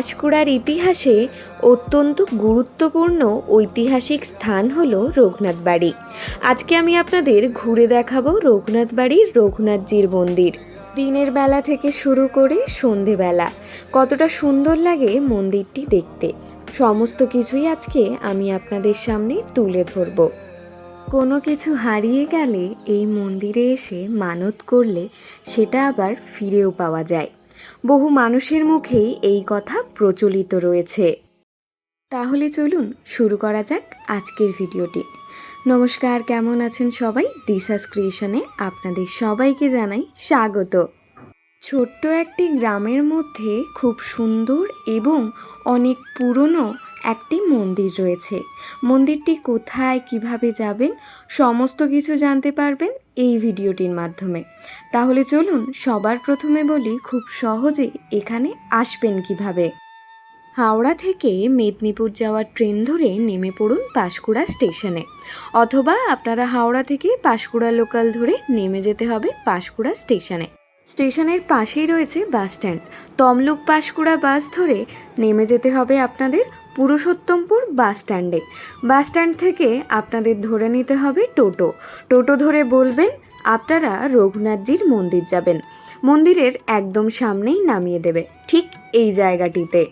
পাঁশকুড়ার ইতিহাসে অত্যন্ত গুরুত্বপূর্ণ ঐতিহাসিক স্থান হল রঘুনাথ বাড়ি আজকে আমি আপনাদের ঘুরে দেখাবো রঘুনাথ বাড়ির রঘুনাথজির মন্দির। দিনের বেলা থেকে শুরু করে সন্ধেবেলা। কতটা সুন্দর লাগে মন্দিরটি দেখতে। সমস্ত কিছুই আজকে আমি আপনাদের সামনে তুলে ধরবো। কোনো কিছু হারিয়ে গেলে এই মন্দিরে এসে মানত করলে সেটা আবার ফিরেও পাওয়া যায়। বহু মানুষের মুখেই এই কথা প্রচলিত রয়েছে। তাহলে চলুন শুরু করা যাক আজকের ভিডিওটি। নমস্কার, কেমন আছেন সবাই? দিশাস ক্রিয়েশনে আপনাদের সবাইকে জানাই স্বাগত। ছোট্ট একটি গ্রামের মধ্যে খুব সুন্দর এবং অনেক পুরনো একটি মন্দির রয়েছে। মন্দিরটি কোথায়, কীভাবে যাবেন, সমস্ত কিছু জানতে পারবেন এই ভিডিওটির মাধ্যমে। তাহলে চলুন সবার প্রথমে বলি খুব সহজে এখানে আসবেন কীভাবে। হাওড়া থেকে মেদিনীপুর যাওয়ার ট্রেন ধরে নেমে পড়ুন পাঁশকুড়া স্টেশনে। অথবা আপনারা হাওড়া থেকে পাঁশকুড়া লোকাল ধরে নেমে যেতে হবে পাঁশকুড়া স্টেশনে। স্টেশনের পাশেই রয়েছে bus stand. Tamluk Panskura bus ধরে নেমে যেতে হবে আপনাদের পুরুষোত্তমপুর বাস স্ট্যান্ডে। বাস স্ট্যান্ড থেকে আপনাদের ধরে নিতে হবে টোটো। টোটো ধরে বলবেন, আপনারা রঘুনাথজির মন্দির যাবেন। মন্দিরের একদম সামনেই নামিয়ে দেবে, ঠিক এই জায়গাটিতে।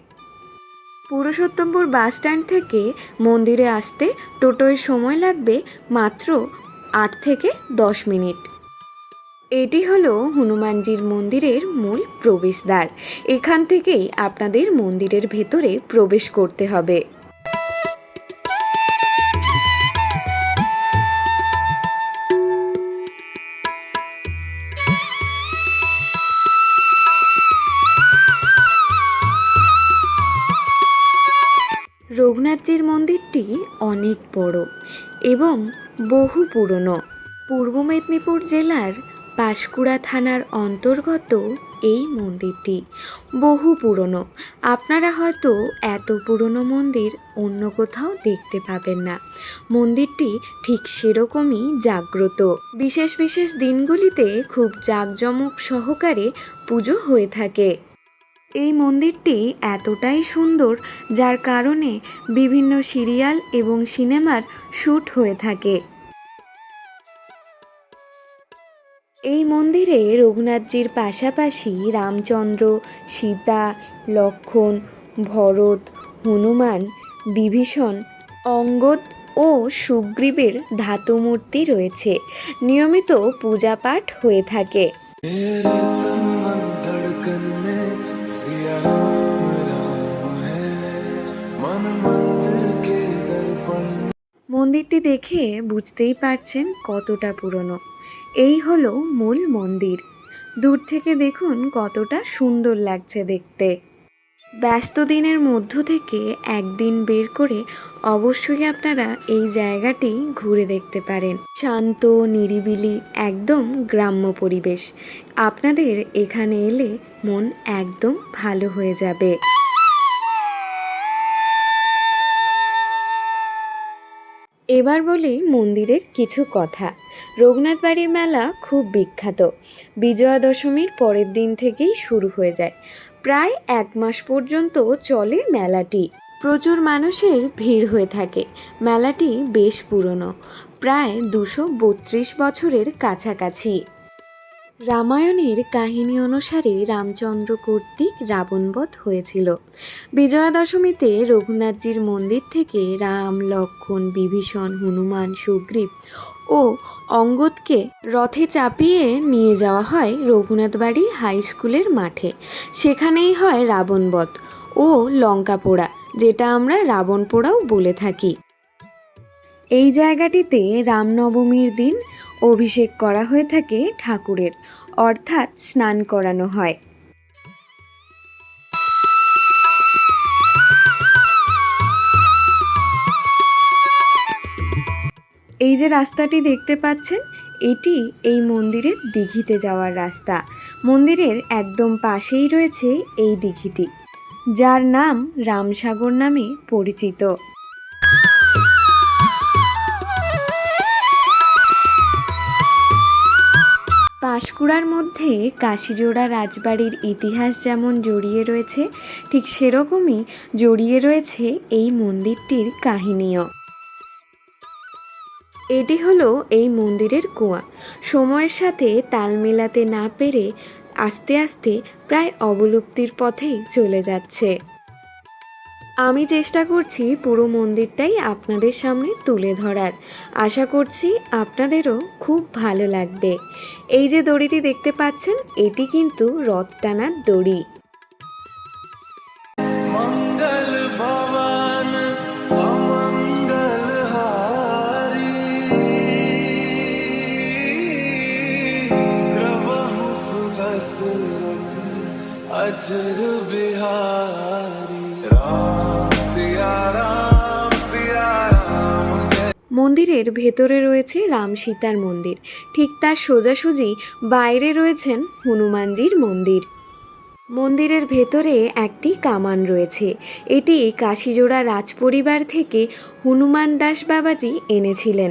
পুরুষোত্তমপুর বাস স্ট্যান্ড থেকে মন্দিরে আসতে টোটোয় সময় লাগবে মাত্র আট থেকে দশ মিনিট। এটি হলো হনুমানজির মন্দিরের মূল প্রবেশদ্বার। এখান থেকেই আপনাদের মন্দিরের ভেতরে প্রবেশ করতে হবে। রঘুনাথজির মন্দিরটি অনেক বড় এবং বহু পুরনো। পূর্ব মেদিনীপুর জেলার পাঁশকুড়া থানার অন্তর্গত এই মন্দিরটি। বহু পুরনো। আপনারা হয়তো এত পুরনো মন্দির অন্য কোথাও দেখতে পাবেন না। মন্দিরটি ঠিক সেরকমই জাগ্রত। বিশেষ বিশেষ দিনগুলিতে খুব জাঁকজমক সহকারে পুজো হয়ে থাকে। এই মন্দিরটি এতটাই সুন্দর, যার কারণে বিভিন্ন সিরিয়াল এবং সিনেমার শ্যুট হয়ে থাকে। এই মন্দিরে রঘুনাথজির পাশাপাশি রামচন্দ্র সীতা লক্ষণ ভরত হনুমান বিভীষণ অঙ্গদ ও সুগ্রীবের ধাতুমূর্তি রয়েছে। নিয়মিত পূজা পাঠ হয়ে থাকে। মন্দিরটি দেখে বুঝতেই পারছেন কতটা পুরনো। এই হলো মূল মন্দির। দূর থেকে দেখুন কতটা সুন্দর লাগছে দেখতে। ব্যস্ত দিনের মধ্য থেকে একদিন বের করে অবশ্যই আপনারা এই জায়গাটি ঘুরে দেখতে পারেন। শান্ত, নিরিবিলি, একদম গ্রাম্য পরিবেশ। আপনাদের এখানে এলে মন একদম ভালো হয়ে যাবে। এবার বলি মন্দিরের কিছু কথা। রঘুনাথ বাড়ির মেলা খুব বিখ্যাত। বিজয়া দশমীর পরের দিন থেকেই শুরু হয়ে যায়। প্রায় এক মাস পর্যন্ত চলে মেলাটি। প্রচুর মানুষের ভিড় হয়ে থাকে। মেলাটি বেশ পুরনো। প্রায় দুশো বত্রিশ বছরের কাছাকাছি। রামায়ণের কাহিনী অনুসারে রামচন্দ্র কর্তৃক রাবণবধ হয়েছিল। বিজয়া দশমীতে রঘুনাথজির মন্দির থেকে রাম লক্ষ্মণ বিভীষণ, হনুমান, সুগ্রীব ও অঙ্গদকে রথে চাপিয়ে নিয়ে যাওয়া হয় রঘুনাথবাড়ি হাই স্কুলের মাঠে। সেখানেই হয় রাবণবধ ও লঙ্কা পোড়া যেটা আমরা রাবণ পোড়াও বলে থাকি। এই জায়গাটিতে রামনবমীর দিন অভিষেক করা হয়ে থাকে ঠাকুরের, অর্থাৎ স্নান করানো হয়। এই যে রাস্তাটি দেখতে পাচ্ছেন, এটি এই মন্দিরের দিঘিতে যাওয়ার রাস্তা। মন্দিরের একদম পাশেই রয়েছে এই দিঘিটি, যার নাম রামসাগর নামে পরিচিত। পাঁশকুড়া পাঁশকুড়ার মধ্যে কাশিজোড়া রাজবাড়ির ইতিহাস যেমন জড়িয়ে রয়েছে, ঠিক সেরকমই জড়িয়ে রয়েছে এই মন্দিরটির কাহিনীও। এটি হলো এই মন্দিরের কুয়া। সময়ের সাথে তাল মেলাতে না পেরে আস্তে আস্তে প্রায় অবলুপ্তির পথেই চলে যাচ্ছে। আমি চেষ্টা করছি পুরো মন্দিরটাই আপনাদের সামনে তুলে ধরার আশা করছি আপনাদেরও খুব ভালো লাগবে এই যে দড়িটি দেখতে পাচ্ছেন এটি কিন্তু রথ টানার দড়ি मंगल भवन अमंगल हारी प्रभु सुदशरथ अजर बिहारी মন্দিরের ভেতরে রয়েছে রাম সীতার মন্দির। ঠিক তার সোজাসুজি বাইরে রয়েছেন হনুমানজির মন্দির। মন্দিরের ভেতরে একটি কামান রয়েছে। এটি কাশিজোড়া রাজপরিবার থেকে হনুমান দাস বাবাজি এনেছিলেন।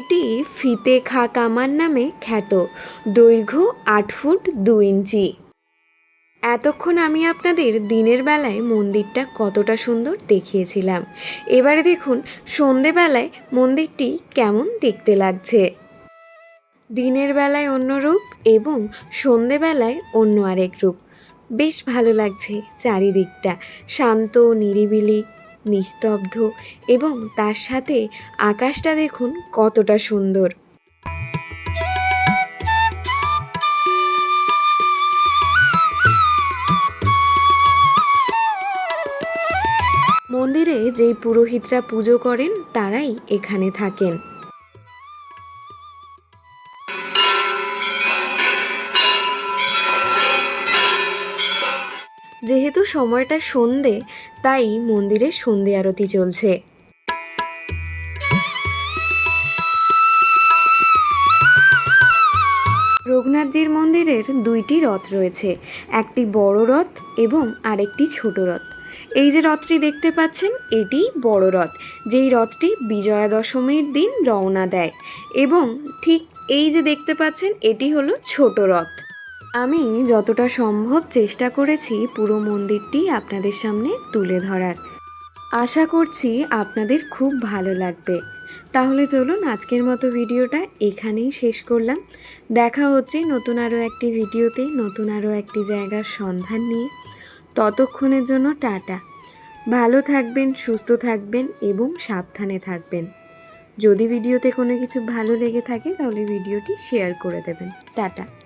এটি ফিতে খা কামান নামে খ্যাত। দৈর্ঘ্য আট ফুট দু ইঞ্চি। এতক্ষণ আমি আপনাদের দিনের বেলায় মন্দিরটা কতটা সুন্দর দেখিয়েছিলাম। এবারে দেখুন সন্ধেবেলায় মন্দিরটি কেমন দেখতে লাগছে। দিনের বেলায় অন্য রূপ এবং সন্ধেবেলায় অন্য আরেক রূপ। বেশ ভালো লাগছে চারিদিকটা। শান্ত, নিরিবিলি, নিস্তব্ধ এবং তার সাথে আকাশটা দেখুন কতটা সুন্দর। যেই পুরোহিতরা পুজো করেন, তারাই এখানে থাকেন। যেহেতু সময়টা সন্ধে, তাই মন্দিরে সন্ধে আরতি চলছে। রঘুনাথজির মন্দিরের দুইটি রথ রয়েছে, একটি বড় রথ এবং আরেকটি ছোট রথ। এই যে রথটি দেখতে পাচ্ছেন, এটি বড় রথ, যেই রথটি বিজয়া দশমীর দিন রওনা দেয়। এবং ঠিক এই যে দেখতে পাচ্ছেন, এটি হলো ছোট রথ। আমি যতটা সম্ভব চেষ্টা করেছি পুরো মন্দিরটি আপনাদের সামনে তুলে ধরার। আশা করছি আপনাদের খুব ভালো লাগবে। তাহলে চলুন আজকের মতো ভিডিওটা এখানেই শেষ করলাম। দেখা হচ্ছে নতুন আরও একটি ভিডিওতে, নতুন আরও একটি জায়গার সন্ধান নিয়ে। ততক্ষণের জন্য টাটা। ভালো থাকবেন, সুস্থ থাকবেন এবং সাবধানে থাকবেন। যদি ভিডিওতে কোনো কিছু ভালো লেগে থাকে তাহলে ভিডিওটি শেয়ার করে দেবেন। টাটা।